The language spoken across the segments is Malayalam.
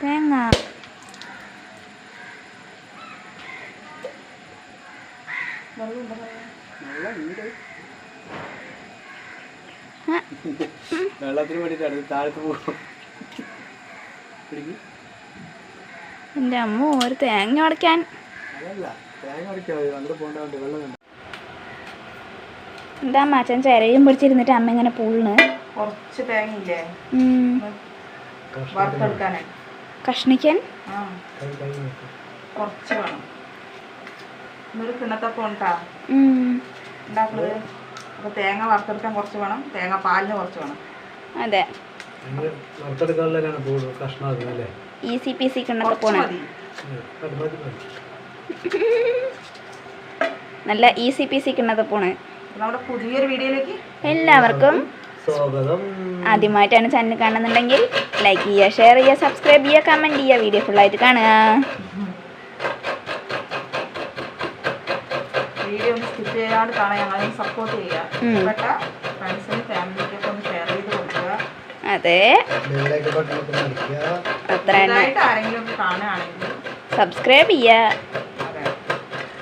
തേങ്ങ. വെള്ളത്തിന് വേണ്ടിയിട്ടാണ് താഴത്ത് പോകും എന്റെ അമ്മ ഒരു തേങ്ങ ഉടയ്ക്കാൻ കണ്ട എന്താ മാച്ചൻ ചിരയും പിടിച്ചിരുന്നിട്ട് അമ്മ ഇങ്ങനെ പൂളിന് കുറച്ച് തേങ്ങയില്ലേ? ഉം. കഷ്ണിക്കാൻ? ആ. കുറച്ച് വേണം. ഇന്നൊരു കിണ്ണത്തപ്പം ഉണ്ടാ. ഉം. ഉണ്ടാക്കുന്നത് അപ്പോൾ തേങ്ങ വറുത്തെടുക്കാൻ കുറച്ച് വേണം. തേങ്ങ പാലിന് കുറച്ച് വേണം. അതെ. അല്ലേ? ഈസി പി സി നല്ല പി സി കിണ്ണത്തെ പോണ് അപ്പോൾ നമ്മുടെ പുതിയൊരു വീഡിയോയിലേക്ക് എല്ലാവർക്കും സ്വാഗതം. ആദ്യമായിട്ടാണ് ചാനൽ കാണുന്നുണ്ടെങ്കിൽ ലൈക്ക് ചെയ്യുക ഷെയർ ചെയ്യുക സബ്സ്ക്രൈബ് ചെയ്യുക കമന്റ് ചെയ്യുക വീഡിയോ ഫുള്ളായിട്ട് കാണുക. വീഡിയോ ഒന്ന് സ്കിപ്പ് ചെയ്യാണ്ട് കാണാൻ ഞങ്ങളെ സപ്പോർട്ട് ചെയ്യുക. ഉം. ഇഷ്ടപ്പെട്ട ഫ്രണ്ട്സിനും ഫാമിലിക്കൊക്കെ ഒന്ന് ഷെയർ ചെയ്ത് കൊടുക്കുക. അതെ. അത്ര ആരെങ്കിലും കാണുകയാണെങ്കിൽ സബ്സ്ക്രൈബ് ചെയ്യുക.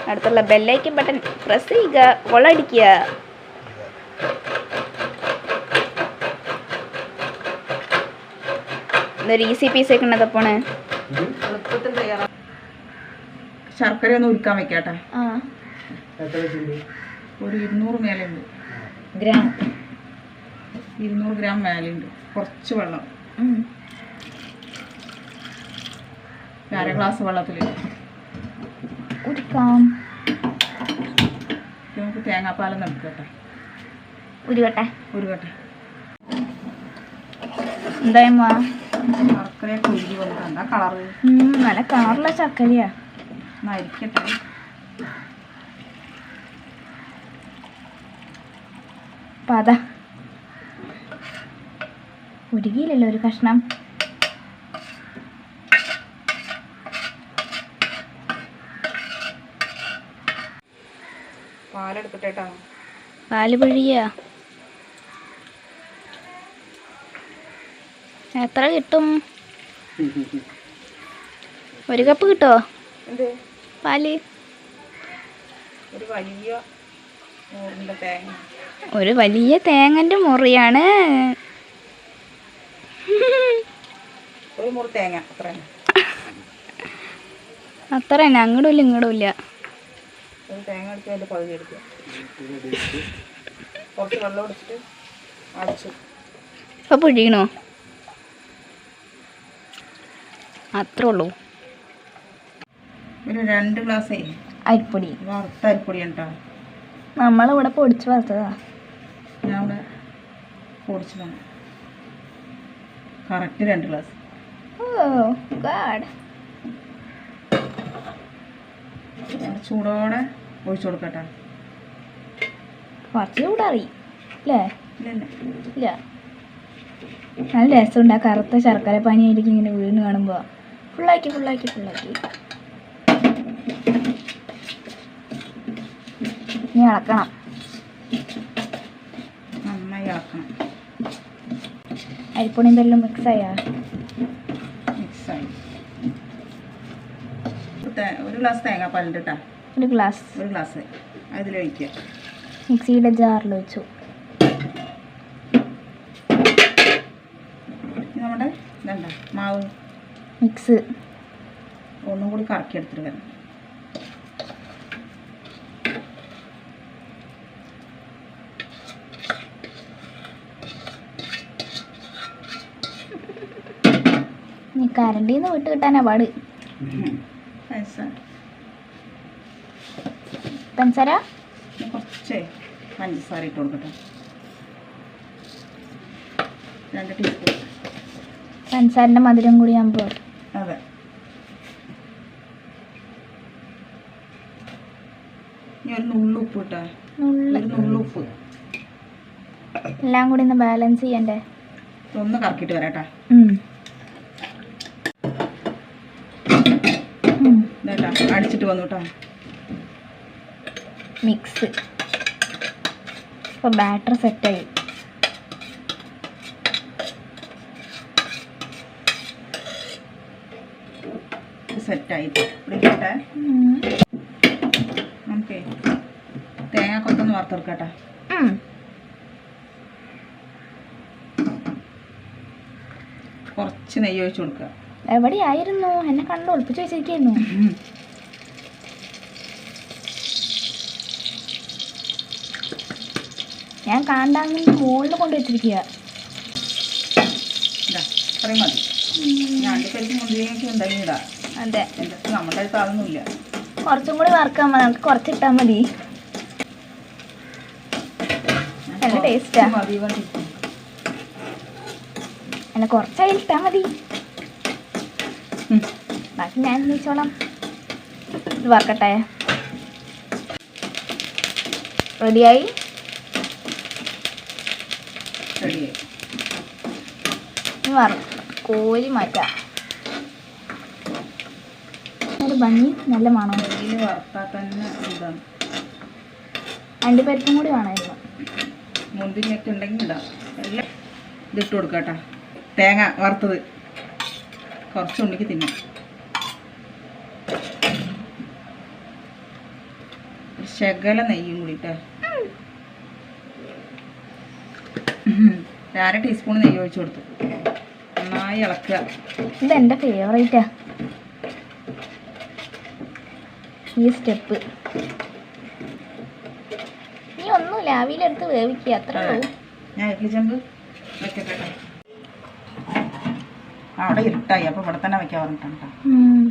അടുത്തുള്ള ബെല്ലൈക്കൻ ബട്ടൺ പ്രസ് ചെയ്യുക കൊള്ളടിക്കുക ഇതൊരു ഈസി പീസ് കിണ്ണത്തെ പോണ്. ശർക്കര ഒന്ന് ഉരുക്കാൻ വെക്കാട്ടെ. ആ. എത്ര വെച്ചിട്ടുണ്ട് ഒരു ഇരുന്നൂറ് മേലുണ്ട് ഗ്രാം. ഇരുന്നൂറ് ഗ്രാം മേലുണ്ട് കുറച്ച് വെള്ളം. അര ഗ്ലാസ് വെള്ളത്തിൽ ഉരുക്കാം നമുക്ക് തേങ്ങാപ്പാലം നടക്കട്ടെ ഉരുകട്ടെ ഉരുകട്ടെ എന്തായമ്മ ശർക്കരയൊക്കെ ഉരുകി വന്നിട്ട് എന്താ കളറ് നല്ല കളറുള്ള ചക്കരയാ നരിക്കട്ടെ പത ഉരുകിയില്ലല്ലോ ഒരു കഷ്ണം? പാലെടുത്തിട്ടേട്ടാ. പാൽ പിഴിയ എത്ര കിട്ടും? ഒരു കപ്പ് കിട്ടോ? പാൽ? ഒരു വലിയ തേങ്ങന്റെ തേങ്ങന്റെ മുറിയാണ്. ഒരു മുറി തേങ്ങ അത്ര തന്നെ. അത്ര തന്നെ അങ്ങോട്ടും ഇല്ല ഇങ്ങോട്ടും ഇല്ല ഒരു തേങ്ങ എടുക്കുക അതിന്റെ പകുതി എടുക്കുക. കുറച്ച് വെള്ളം അടിച്ചു. പിഴിയണോ അത്രേ ഉള്ളൂ ഒരു രണ്ട് ഗ്ലാസ് അരിപ്പൊടി. വറുത്ത അരിപ്പൊടി ഉണ്ടോ നമ്മളിവിടെ പൊടിച്ച് വറുത്തതാ. ഞാൻ ഇവിടെ പൊടിച്ചതാണ് കറക്റ്റ് രണ്ട് ഗ്ലാസ് ഓ ഗാഡ് ചൂടോടെ ഒഴിച്ചു കൊടുക്കട്ടെ. കുറച്ച് ചൂടറി അല്ലേ? ഇല്ല നല്ല രസമുണ്ട് ആ കറുത്ത ശർക്കര പനിയായിരിക്കും ഇങ്ങനെ വീണ് കാണുമ്പോൾ ഫുള്ളാക്കി ഫുള്ളാക്കി ഫുള്ളാക്കി. ഇനി ഇളക്കണം. നന്നായി ഇളക്കണം. അരിപ്പൊടിയും തെല്ലും മിക്സ് ആയാ? മിക്സായി ഒരു ഗ്ലാസ് തേങ്ങാപ്പാലുണ്ട് പല്ലിട്ടാ ഒരു ഗ്ലാസ് ഒരു ഗ്ലാസ് അതിലൊഴിക്കുക മിക്സിയുടെ ജാറിൽ വെച്ചു നമ്മുടെ ഇതണ്ട? മാവ്. മിക്സ്. ഒന്നും കൂടി കറക്കി എടുത്തിട്ട് വരണം നീ കരണ്ടിൽ നിന്ന് വിട്ട് കിട്ടാനാ പാട്. പഞ്ചസാര? കുറച്ച് പഞ്ചസാര ഇട്ട് കൊടുക്കട്ടെ. രണ്ട് ടീസ്പൂൺ പഞ്ചസാരന്റെ മധുരം കൂടി ആകുമ്പോൾ അതെ. ഇനി ഒരു നുള്ളുപ്പ് ഇട്ടാ? ഒരു നുള്ളുപ്പ്. എല്ലാം കൂടി ഒന്ന് ബാലൻസ് ചെയ്യണ്ടേ? ഒന്ന് കറക്കിട്ട് വരാട്ടാ. ഉം. അടിച്ചിട്ട് വന്നു കേട്ടോ മിക്സ് ഇപ്പോൾ ബാറ്റർ സെറ്റായി സെറ്റായിട്ട് ഇവിടെ ഇരിക്കട്ടെ ഉം. നമുക്കേ വറുത്തെടുക്കട്ടെ കുറച്ച് നെയ്യ് ഒഴിച്ചു കൊടുക്കുക. എവിടെയായിരുന്നു? എന്നെ കണ്ടു ഒളിപ്പിച്ചു വെച്ചിരിക്കുന്നു ഞാൻ കാണ്ടാങ്ങി മുകളിൽ കൊണ്ട് വെച്ചിരിക്കുക അത്രയും മതി. ഇടാം. അതെ. എന്റെ നമ്മുടെ അടുത്ത് അതൊന്നുമില്ല കുറച്ചും കൂടി വറുക്കാൻ നമുക്ക് കുറച്ചിട്ടാൽ മതി ഞാൻ നല്ല ടേസ്റ്റാ അല്ല കുറച്ചായി ഇട്ടാൽ മതി. ബാക്കി ഞാൻ നീച്ചോളാം. ഇത് വറക്കട്ടെ. റെഡിയായി? കോരി മാറ്റാം. ഒരു ഭംഗി നല്ല മണം. രണ്ടുപേർക്കും കൂടി വേണമായിരുന്നു. മുന്തിരിയൊക്കെ ഉണ്ടെങ്കിൽ ഇടാം. എല്ലാം ഇതിട്ട് കൊടുക്കട്ടെ തേങ്ങ വറുത്തത്. കുറച്ച് ഉണ്ടെങ്കിൽ തിന്നാം. ശകല നെയ്യും കൂടി കേട്ടോ അര ടീസ്പൂൺ നെയ്യ് ഒഴിച്ചു കൊടുത്തു. നന്നായി ഇളക്കുക. ഇത് എന്റെ ഫേവറേറ്റാ ഈ സ്റ്റെപ്പ്. ഒന്നുമില്ല ആവിയിലെടുത്ത് വേവിക്കുക അത്രേ ഉള്ളൂ. ഞാൻ ഇഡ്ലി ചെമ്പ് വെക്കട്ടെ. കേട്ടോ. അവിടെ ഇരുട്ടായി അപ്പോൾ ഇവിടെ തന്നെ വെക്കാൻ പറഞ്ഞിട്ടാണ് ഉം.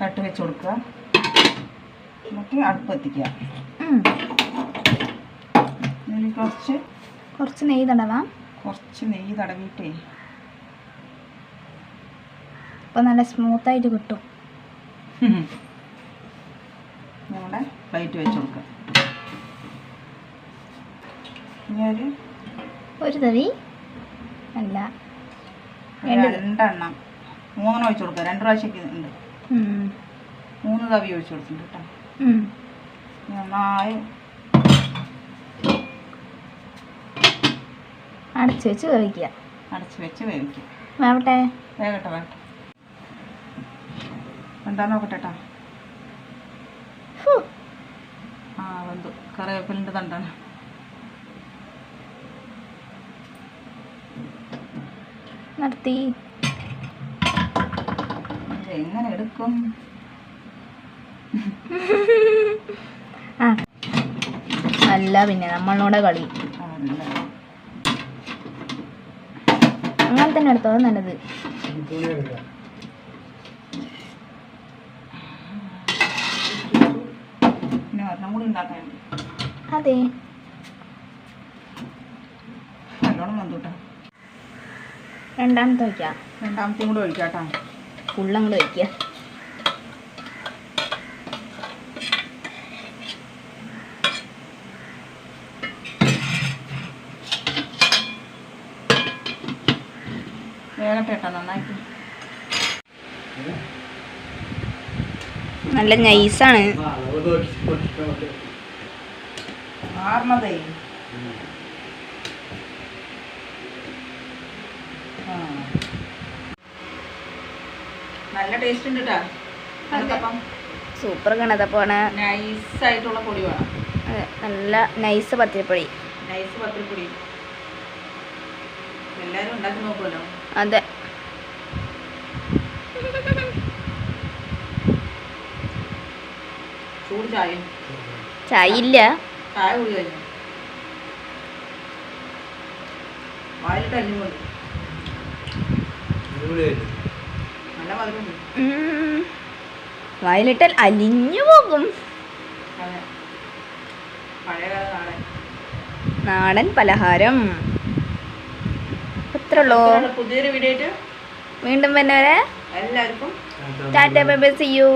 തട്ട് വെച്ച് കൊടുക്കുക. എന്നിട്ട് അടുപ്പ് എത്തിക്കുക. കുറച്ച് കുറച്ച് നെയ്യ് തടവാം. കുറച്ച് നെയ്യ് തടവിയിട്ടേ അപ്പോൾ നല്ല സ്മൂത്തായിട്ട് കിട്ടും. നമ്മുടെ പ്ലേറ്റ് വെച്ച് കൊടുക്കുക. ഇനി ഒരു ഒരു തവി? അല്ല. രണ്ടെണ്ണം. മൂന്നെണ്ണം ഒഴിച്ച് കൊടുക്കുക രണ്ട് പ്രാവശ്യം ഉണ്ട്. മൂന്ന് തവി ഒഴിച്ച് കൊടുത്തിട്ടുണ്ട് കേട്ടോ. നന്നായി. അടച്ചു വെച്ച് വേവിക്കുക. അടച്ചു വെച്ച് വേവിക്കുക. വേവട്ടെ? വേവട്ടെ വേവട്ടെ. എന്താ നോക്കട്ടെ കേട്ടോ. ആ വെന്തു. കറിവേപ്പിലിന്റെ തണ്ടാണ്. നിർത്തി ഇത് എങ്ങനെ എടുക്കും? ആ. അല്ല പിന്നെ നമ്മളോടെ കളി. അങ്ങനെ തന്നെ എടുത്തോ നല്ലത്. അതെ. നല്ലോണം വന്നു കേട്ടോ രണ്ടാമത്തെ വയ്ക്കാം രണ്ടാമത്തെയും കൂടെ ഒഴിക്കാം കേട്ടോ. ഫുള്ളങ്ങോട്ട് വയ്ക്കുക വേഗട്ടെ കേട്ടോ നന്നായിട്ട് നല്ല നൈസാണ് ആ നല്ല ടേസ്റ്റ് ഉണ്ട് കേട്ടോ കണത്തപ്പം സൂപ്പർ കിണത്തപ്പോണ് നൈസായിട്ടുള്ള പൊടി വേണം. അതെ. നല്ല നൈസ് പത്തിരിപ്പൊടി. നൈസ് പത്തിരിപ്പൊടി. എല്ലാവരും ഉണ്ടാക്കി നോക്കുമല്ലോ അതെ. ചൂട് ചായ. ചായ ഇല്ല. ചായ കുടി കഴിഞ്ഞു. വായിലിട്ട് അല്ലി പോലെ അടിപൊളിയായിട്ട്. നല്ല മധുരമുണ്ട് ഉം. വായിലിട്ടാൽ അലിഞ്ഞു പോകും. നാടൻ. പലഹാരം. അത്രേ ഉള്ളൂ പുതിയൊരു വീഡിയോ വീണ്ടും പിന്നെ വരെ എല്ലാവർക്കും ടാറ്റ ബൈ ബൈ. See you